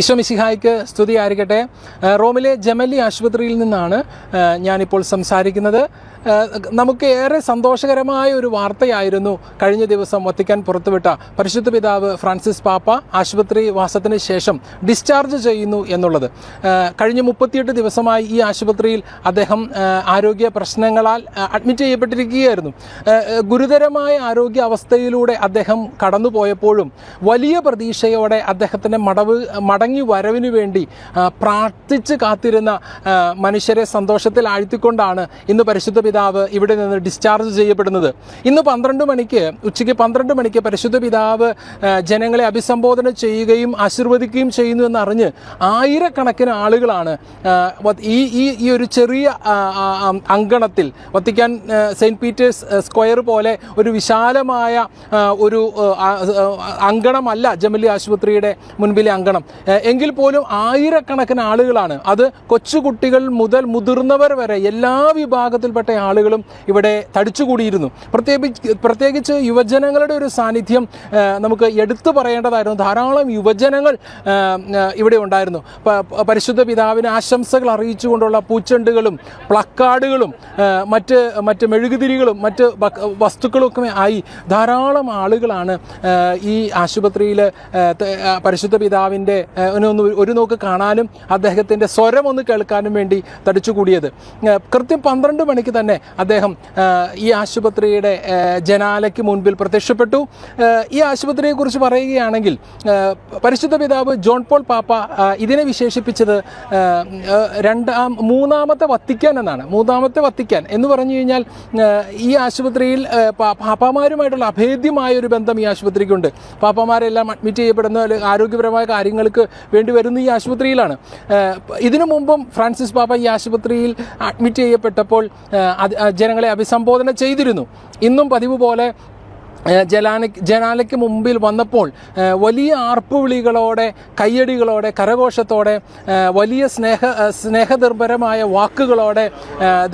ഈശോ മിശിഹായ്ക്ക് സ്തുതി ആയിരിക്കട്ടെ റോമിലെ ജമല്ലി ആശുപത്രിയിൽ നിന്നാണ് ഞാനിപ്പോൾ സംസാരിക്കുന്നത്. നമുക്ക് ഏറെ സന്തോഷകരമായ ഒരു വാർത്തയായിരുന്നു കഴിഞ്ഞ ദിവസം വത്തിക്കാൻ പുറത്തുവിട്ട പരിശുദ്ധ പിതാവ് ഫ്രാൻസിസ് പാപ്പ ആശുപത്രി വാസത്തിന് ശേഷം ഡിസ്ചാർജ് ചെയ്യുന്നു എന്നുള്ളത്. കഴിഞ്ഞ മുപ്പത്തിയെട്ട് ദിവസമായി ഈ ആശുപത്രിയിൽ അദ്ദേഹം ആരോഗ്യ പ്രശ്നങ്ങളാൽ അഡ്മിറ്റ് ചെയ്യപ്പെട്ടിരിക്കുകയായിരുന്നു. ഗുരുതരമായ ആരോഗ്യ അവസ്ഥയിലൂടെ അദ്ദേഹം കടന്നുപോയപ്പോഴും വലിയ പ്രതീക്ഷയോടെ അദ്ദേഹത്തിന്റെ മടവ് മടങ്ങി വരവിനു വേണ്ടി പ്രാർത്ഥിച്ച് കാത്തിരുന്ന മനുഷ്യരെ സന്തോഷത്തിൽ ആഴ്ത്തിക്കൊണ്ടാണ് ഇന്ന് പരിശുദ്ധ പിതാവ് ഇവിടെ നിന്ന് ഡിസ്ചാർജ് ചെയ്യപ്പെടുന്നത്. ഇന്ന് പന്ത്രണ്ട് മണിക്ക് ഉച്ചയ്ക്ക് പന്ത്രണ്ട് മണിക്ക് പരിശുദ്ധ പിതാവ് ജനങ്ങളെ അഭിസംബോധന ചെയ്യുകയും ആശീർവദിക്കുകയും ചെയ്യുന്നു എന്നറിഞ്ഞ് ആയിരക്കണക്കിന് ആളുകളാണ് ഈ ഈ ഈ ഒരു ചെറിയ അങ്കണത്തിൽ വത്തിക്കാൻ സെയിന്റ് പീറ്റേഴ്സ് സ്ക്വയർ പോലെ ഒരു വിശാലമായ ഒരു അങ്കണമല്ല ജമലി ആശുപത്രിയുടെ മുൻപിലെ അങ്കണം. എങ്കിൽ പോലും ആയിരക്കണക്കിന് ആളുകളാണ്. അത് കൊച്ചുകുട്ടികൾ മുതൽ മുതിർന്നവർ വരെ എല്ലാ വിഭാഗത്തിൽപ്പെട്ട ആളുകളും ഇവിടെ തടിച്ചുകൂടിയിരുന്നു. പ്രത്യേകിച്ച് പ്രത്യേകിച്ച് യുവജനങ്ങളുടെ ഒരു സാന്നിധ്യം നമുക്ക് എടുത്തു പറയേണ്ടതായിരുന്നു. ധാരാളം യുവജനങ്ങൾ ഇവിടെ ഉണ്ടായിരുന്നു. പരിശുദ്ധ പിതാവിന് ആശംസകൾ അറിയിച്ചുകൊണ്ടുള്ള പൂച്ചെണ്ടുകളും പ്ലക്കാർഡുകളും മറ്റ് മറ്റ് മെഴുകുതിരികളും മറ്റ് വസ്തുക്കളൊക്കെ ആയി ധാരാളം ആളുകളാണ് ഈ ആശുപത്രിയിൽ പരിശുദ്ധ പിതാവിന്റെ ഒന്ന് ഒരു നോക്ക് കാണാനും അദ്ദേഹത്തിന്റെ സ്വരം ഒന്ന് കേൾക്കാനും വേണ്ടി തടിച്ചുകൂടിയത്. കൃത്യം പന്ത്രണ്ട് മണിക്ക് തന്നെ അദ്ദേഹം ഈ ആശുപത്രിയുടെ ജനാലയ്ക്ക് മുൻപിൽ പ്രത്യക്ഷപ്പെട്ടു. ഈ ആശുപത്രിയെക്കുറിച്ച് പറയുകയാണെങ്കിൽ പരിശുദ്ധ പിതാവ് ജോൺ പോൾ പാപ്പ ഇതിനെ വിശേഷിപ്പിച്ചത് രണ്ടാം മൂന്നാമത്തെ വത്തിക്കാൻ എന്നാണ്. മൂന്നാമത്തെ വത്തിക്കാൻ എന്ന് പറഞ്ഞു കഴിഞ്ഞാൽ ഈ ആശുപത്രിയിൽ പാപ്പമാരുമായിട്ടുള്ള അഭേദ്യമായ ഒരു ബന്ധം ഈ ആശുപത്രിക്കുണ്ട്. പാപ്പാമാരെല്ലാം അഡ്മിറ്റ് ചെയ്യപ്പെടുന്ന ആരോഗ്യപരമായ കാര്യങ്ങൾക്ക് വേണ്ടി വരുന്ന ഈ ആശുപത്രിയിലാണ്. ഇതിനു മുമ്പും ഫ്രാൻസിസ് പാപ്പ ഈ ആശുപത്രിയിൽ അഡ്മിറ്റ് ചെയ്യപ്പെട്ടപ്പോൾ ജനങ്ങളെ അഭിസംബോധന ചെയ്തിരുന്നു. ഇന്നും പതിവ് പോലെ ജലാന ജനാലയ്ക്ക് മുമ്പിൽ വന്നപ്പോൾ വലിയ ആർപ്പുവിളികളോടെ കയ്യടികളോടെ കരഘോഷത്തോടെ വലിയ സ്നേഹ സ്നേഹനിർഭരമായ വാക്കുകളോടെ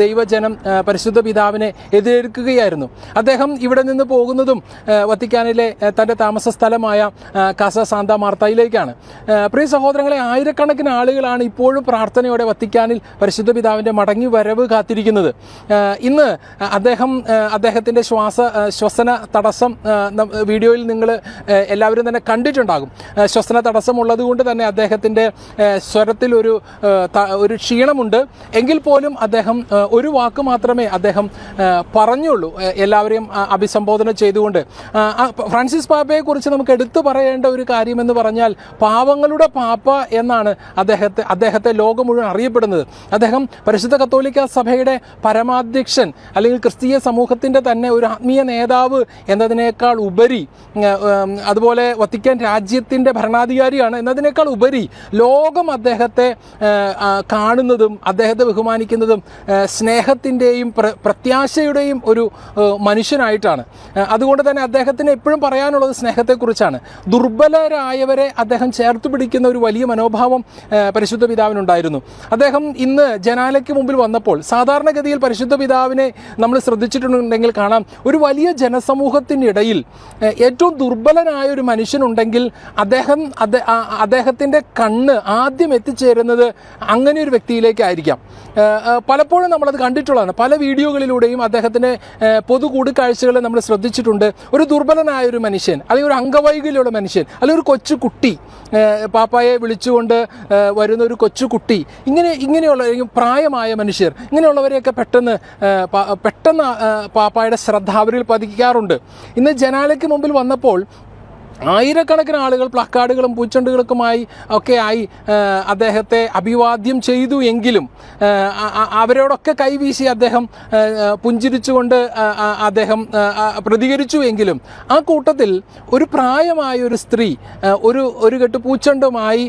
ദൈവജനം പരിശുദ്ധ പിതാവിനെ എതിരേൽക്കുകയായിരുന്നു. അദ്ദേഹം ഇവിടെ നിന്ന് പോകുന്നതും വത്തിക്കാനിലെ തന്റെ താമസ സ്ഥലമായ കാസ സാന്ത മാർത്തയിലേക്കാണ്. പ്രിയ സഹോദരങ്ങളെ ആയിരക്കണക്കിന് ആളുകളാണ് ഇപ്പോഴും പ്രാർത്ഥനയോടെ വത്തിക്കാനിൽ പരിശുദ്ധ പിതാവിന്റെ മടങ്ങി വരവ് കാത്തിരിക്കുന്നത്. ഇന്ന് അദ്ദേഹം അദ്ദേഹത്തിന്റെ ശ്വാസ ശ്വസന തടസ്സം നം- വീഡിയോയിൽ നിങ്ങൾ എല്ലാവരും തന്നെ കണ്ടിട്ടുണ്ടാകും. ശ്വസന തടസ്സം ഉള്ളത് കൊണ്ട് തന്നെ അദ്ദേഹത്തിന്റെ സ്വരത്തിൽ ഒരു ഒരു ക്ഷീണമുണ്ട്. എങ്കിൽ പോലും അദ്ദേഹം ഒരു വാക്ക് മാത്രമേ അദ്ദേഹം പറഞ്ഞുള്ളൂ. എല്ലാവരെയും അഭിസംബോധന ചെയ്തുകൊണ്ട്. ഫ്രാൻസിസ് പാപ്പയെ കുറിച്ച് നമുക്ക് എടുത്തു പറയേണ്ട ഒരു കാര്യമെന്ന് പറഞ്ഞാൽ പാവങ്ങളുടെ പാപ്പ എന്നാണ് അദ്ദേഹത്തെ അദ്ദേഹത്തെ ലോകം മുഴുവൻ അറിയപ്പെടുന്നത്. അദ്ദേഹം പരിശുദ്ധ കത്തോലിക്ക സഭയുടെ പരമാധ്യക്ഷൻ അല്ലെങ്കിൽ ക്രിസ്തീയ സമൂഹത്തിന്റെ തന്നെ ഒരു ആത്മീയ നേതാവ് എന്നതിനേക്കാൾ ഉപരി അതുപോലെ വത്തിക്കാൻ രാജ്യത്തിന്റെ ഭരണാധികാരിയാണ്. എന്നതിനേക്കാൾ ഉപരി ലോകം അദ്ദേഹത്തെ കാണുന്നതും അദ്ദേഹത്തെ ബഹുമാനിക്കുന്നതും സ്നേഹത്തിന്റെയും പ്ര പ്രത്യാശയുടെയും ഒരു മനുഷ്യനായിട്ടാണ്. അതുകൊണ്ട് തന്നെ അദ്ദേഹത്തിന് എപ്പോഴും പറയാനുള്ളത് സ്നേഹത്തെക്കുറിച്ചാണ്. ദുർബലരായവരെ അദ്ദേഹം ചേർത്ത് പിടിക്കുന്ന ഒരു വലിയ മനോഭാവം പരിശുദ്ധ പിതാവിനുണ്ടായിരുന്നു. അദ്ദേഹം ഇന്ന് ജനാലയ്ക്ക് മുമ്പിൽ വന്നപ്പോൾ സാധാരണഗതിയിൽ പരിശുദ്ധ പിതാവിനെ നമ്മൾ ശ്രദ്ധിച്ചിട്ടുണ്ടെങ്കിൽ കാണാം. ഒരു വലിയ ജനസമൂഹത്തിനിടയിൽ ഏഹ്, ഏറ്റവും ദുർബലനായ ഒരു മനുഷ്യനുണ്ടെങ്കിൽ അദ്ദേഹം അദ്ദേ- അദ്ദേഹത്തിന്റെ കണ്ണ് ആദ്യം എത്തിച്ചേരുന്നത് അങ്ങനെ ഒരു വ്യക്തിയിലേക്കായിരിക്കാം പലപ്പോഴും നമ്മളത് കണ്ടിട്ടുള്ളതാണ്. പല വീഡിയോകളിലൂടെയും അദ്ദേഹത്തിന്റെ പൊതു കൂടിക്കാഴ്ചകൾ നമ്മൾ ശ്രദ്ധിച്ചിട്ടുണ്ട്. ഒരു ദുർബലനായ ഒരു മനുഷ്യൻ അല്ലെങ്കിൽ ഒരു അംഗവൈകല്യമുള്ള മനുഷ്യൻ അല്ലെങ്കിൽ ഒരു കൊച്ചു കുട്ടി പാപ്പായെ വിളിച്ചുകൊണ്ട് വരുന്ന ഒരു കൊച്ചു കുട്ടി ഇങ്ങനെ ഇങ്ങനെയുള്ള പ്രായമായ മനുഷ്യർ ഇങ്ങനെയുള്ളവരെയൊക്കെ പെട്ടെന്ന് പെട്ടെന്ന് പാപ്പായുടെ ശ്രദ്ധ അവരിൽ പതിക്കാറുണ്ട്. ഇന്ന് ജനാലയ്ക്ക് മുമ്പിൽ വന്നപ്പോൾ ആയിരക്കണക്കിന് ആളുകൾ പ്ലക്കാർഡുകളും പൂച്ചെണ്ടുകൾക്കുമായി ഒക്കെ ആയി അദ്ദേഹത്തെ അഭിവാദ്യം ചെയ്തു എങ്കിലും അവരോടൊക്കെ കൈവീശി അദ്ദേഹം പുഞ്ചിരിച്ചുകൊണ്ട് അദ്ദേഹം പ്രതികരിച്ചു എങ്കിലും ആ കൂട്ടത്തിൽ ഒരു പ്രായമായ ഒരു സ്ത്രീ ഒരു ഒരു കെട്ട് പൂച്ചെണ്ടുമായി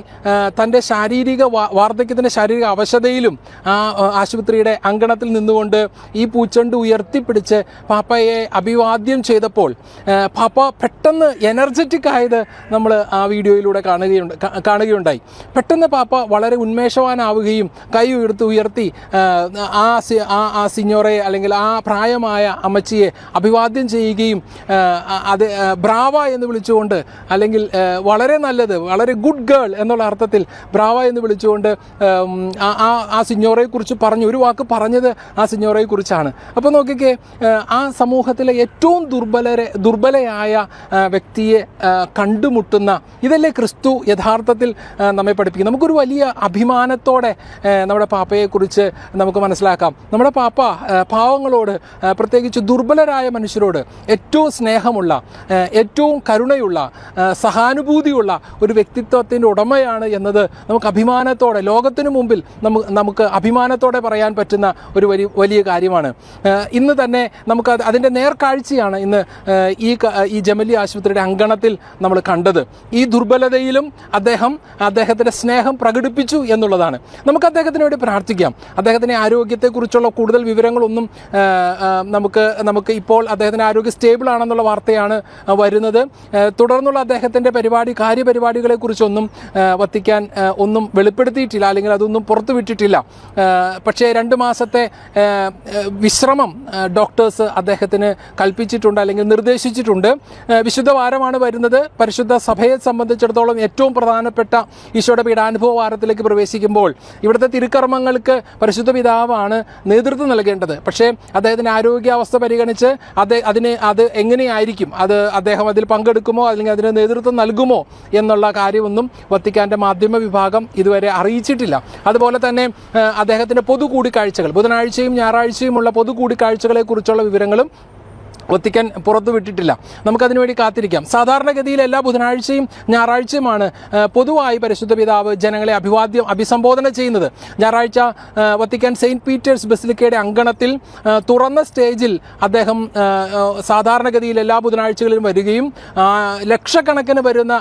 തന്റെ ശാരീരിക വാർദ്ധക്യത്തിന്റെ ശാരീരിക അവശതയിലും ആ, ആശുപത്രിയുടെ അങ്കണത്തിൽ നിന്നുകൊണ്ട് ഈ പൂച്ചെണ്ട് ഉയർത്തിപ്പിടിച്ച് പാപ്പയെ അഭിവാദ്യം ചെയ്തപ്പോൾ പാപ്പ പെട്ടെന്ന് എനർജറ്റിക് എനർജറ്റിക് ആയത് നമ്മൾ ആ വീഡിയോയിലൂടെ കാണുകയുണ്ട് കാണുകയുണ്ടായി. പെട്ടെന്ന് പാപ്പ വളരെ ഉന്മേഷവാനാവുകയും കൈ ഉയർത്തി ഉയർത്തി ആ, ആ സിഞ്ഞോറെ അല്ലെങ്കിൽ ആ പ്രായമായ അമ്മച്ചിയെ അഭിവാദ്യം ചെയ്യുകയും അത് ബ്രാവ എന്ന് വിളിച്ചുകൊണ്ട് അല്ലെങ്കിൽ വളരെ നല്ലത് വളരെ ഗുഡ് ഗേൾ എന്നുള്ള അർത്ഥത്തിൽ ബ്രാവ എന്ന് വിളിച്ചുകൊണ്ട് ആ ആ- സിഞ്ഞോറയെക്കുറിച്ച് പറഞ്ഞു ഒരു വാക്ക് പറഞ്ഞത് ആ സിഞ്ഞോറയെക്കുറിച്ചാണ് അപ്പോൾ നോക്കിക്കേ ആ, സമൂഹത്തിലെ ഏറ്റവും ദുർബലരെ ദുർബലയായ വ്യക്തിയെ കണ്ടുമുട്ടുന്ന ഇതല്ലേ ക്രിസ്തു യഥാർത്ഥത്തിൽ നമ്മെ പഠിപ്പിക്കും നമുക്കൊരു വലിയ അഭിമാനത്തോടെ നമ്മുടെ പാപ്പയെക്കുറിച്ച് നമുക്ക് മനസ്സിലാക്കാം. നമ്മുടെ പാപ്പ പാവങ്ങളോട് പ്രത്യേകിച്ച് ദുർബലരായ മനുഷ്യരോട് ഏറ്റവും സ്നേഹമുള്ള ഏറ്റവും കരുണയുള്ള സഹാനുഭൂതിയുള്ള ഒരു വ്യക്തിത്വത്തിന്റെ ഉടമയാണ് എന്നത് നമുക്ക് അഭിമാനത്തോടെ ലോകത്തിനു മുമ്പിൽ നമുക്ക് അഭിമാനത്തോടെ പറയാൻ പറ്റുന്ന ഒരു വലിയ വലിയ കാര്യമാണ്. ഇന്ന് തന്നെ നമുക്ക് അത് അതിന്റെ നേർക്കാഴ്ചയാണ് ഇന്ന് ഈ ഈ ജമലി ആശുപത്രിയുടെ അങ്കണത്തിൽ നമ്മൾ കണ്ടത്. ഈ ദുർബലതയിലും അദ്ദേഹം അദ്ദേഹത്തിന്റെ സ്നേഹം പ്രകടിപ്പിച്ചു എന്നുള്ളതാണ്. നമുക്ക് അദ്ദേഹത്തിന് വേണ്ടി പ്രാർത്ഥിക്കാം. അദ്ദേഹത്തിന്റെ ആരോഗ്യത്തെക്കുറിച്ചുള്ള കൂടുതൽ വിവരങ്ങളൊന്നും നമുക്ക് നമുക്ക് ഇപ്പോൾ അദ്ദേഹത്തിന്റെ ആരോഗ്യം സ്റ്റേബിൾ ആണെന്നുള്ള വാർത്തയാണ് വരുന്നത്. തുടർന്നുള്ള അദ്ദേഹത്തിന്റെ പരിപാടി കാര്യപരിപാടികളെക്കുറിച്ചൊന്നും വത്തിക്കാൻ ഒന്നും വെളിപ്പെടുത്തിയിട്ടില്ല അല്ലെങ്കിൽ അതൊന്നും പുറത്തു വിട്ടിട്ടില്ല പക്ഷേ രണ്ട് മാസത്തെ വിശ്രമം ഡോക്ടേഴ്സ് അദ്ദേഹത്തിന് കൽപ്പിച്ചിട്ടുണ്ട് അല്ലെങ്കിൽ നിർദ്ദേശിച്ചിട്ടുണ്ട്. വിശുദ്ധ വാരമാണ് വരുന്നത്. പരിശുദ്ധ സഭയെ സംബന്ധിച്ചിടത്തോളം ഏറ്റവും പ്രധാനപ്പെട്ട ഈശോയുടെ പീഡാനുഭവ വാരത്തിലേക്ക് പ്രവേശിക്കുമ്പോൾ ഇവിടുത്തെ തിരുക്കർമ്മങ്ങൾക്ക് പരിശുദ്ധ പിതാവാണ് നേതൃത്വം നൽകേണ്ടത്. പക്ഷേ അദ്ദേഹത്തിന്റെ ആരോഗ്യാവസ്ഥ പരിഗണിച്ച് അദ്ദേഹം അതിന് അത് എങ്ങനെയായിരിക്കും? അത് അദ്ദേഹം അതിൽ പങ്കെടുക്കുമോ? അല്ലെങ്കിൽ അതിന് നേതൃത്വം നൽകുമോ? എന്നുള്ള കാര്യമൊന്നും വത്തിക്കാന്റെ മാധ്യമ വിഭാഗം ഇതുവരെ അറിയിച്ചിട്ടില്ല. അതുപോലെ തന്നെ അദ്ദേഹത്തിന്റെ പൊതു കൂടിക്കാഴ്ചകൾ ബുധനാഴ്ചയും ഞായറാഴ്ചയുമുള്ള പൊതു കൂടിക്കാഴ്ചകളെക്കുറിച്ചുള്ള വിവരങ്ങളും വിട്ടിട്ടില്ല. നമുക്കതിനു വേണ്ടി കാത്തിരിക്കാം. സാധാരണഗതിയിൽ എല്ലാ ബുധനാഴ്ചയും ഞായറാഴ്ചയുമാണ് പൊതുവായി പരിശുദ്ധ പിതാവ് ജനങ്ങളെ അഭിവാദ്യം അഭിസംബോധന ചെയ്യുന്നത്. ഞായറാഴ്ച വത്തിക്കാൻ സെയിന്റ് പീറ്റേഴ്സ് ബസിലിക്കയുടെ അങ്കണത്തിൽ തുറന്ന സ്റ്റേജിൽ അദ്ദേഹം സാധാരണഗതിയിൽ എല്ലാ ബുധനാഴ്ചകളിലും വരികയും ലക്ഷക്കണക്കിന് വരുന്ന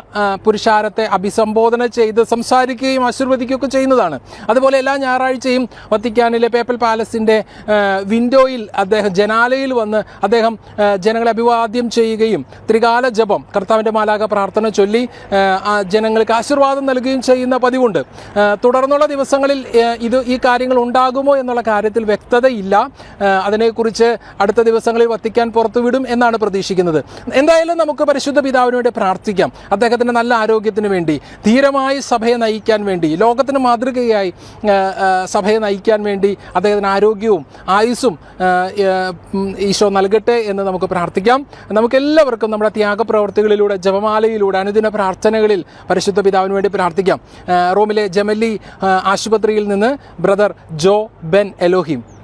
പുരുഷാരത്തെ അഭിസംബോധന ചെയ്ത് സംസാരിക്കുകയും ആശീർവദിക്കുകയൊക്കെ ചെയ്യുന്നതാണ്. അതുപോലെ എല്ലാ ഞായറാഴ്ചയും വത്തിക്കാനിലെ പേപ്പൽ പാലസിന്റെ വിൻഡോയിൽ അദ്ദേഹം ജനാലയിൽ വന്ന് അദ്ദേഹം ജനങ്ങളെ അഭിവാദ്യം ചെയ്യുകയും ത്രികാല ജപം കർത്താവിന്റെ മാലാക പ്രാർത്ഥന ചൊല്ലി ജനങ്ങൾക്ക് ആശീർവാദം നൽകുകയും ചെയ്യുന്ന പതിവുണ്ട്. തുടർന്നുള്ള ദിവസങ്ങളിൽ ഇത് ഈ കാര്യങ്ങൾ ഉണ്ടാകുമോ എന്നുള്ള കാര്യത്തിൽ വ്യക്തതയില്ല. അതിനെക്കുറിച്ച് അടുത്ത ദിവസങ്ങളിൽ വത്തിക്കാൻ പുറത്തുവിടും എന്നാണ് പ്രതീക്ഷിക്കുന്നത്. എന്തായാലും നമുക്ക് പരിശുദ്ധ പിതാവിന് വേണ്ടി പ്രാർത്ഥിക്കാം. അദ്ദേഹത്തിന്റെ നല്ല ആരോഗ്യത്തിന് വേണ്ടി ധീരമായി സഭയെ നയിക്കാൻ വേണ്ടി ലോകത്തിന് മാതൃകയായി സഭയെ നയിക്കാൻ വേണ്ടി അദ്ദേഹത്തിന് ആരോഗ്യവും ആയുസ്സും ഈശോ നൽകട്ടെ എന്ന് നമുക്ക് പ്രാർത്ഥിക്കാം. നമുക്കെല്ലാവർക്കും നമ്മുടെ ത്യാഗപ്രവർത്തികളിലൂടെ ജപമാലയിലൂടെ അനുദിന പ്രാർത്ഥനകളിൽ പരിശുദ്ധ പിതാവിന് വേണ്ടി പ്രാർത്ഥിക്കാം. റോമിലെ ജമല്ലി ആശുപത്രിയിൽ നിന്ന് ബ്രദർ ജോ ബെൻ എലോഹിം.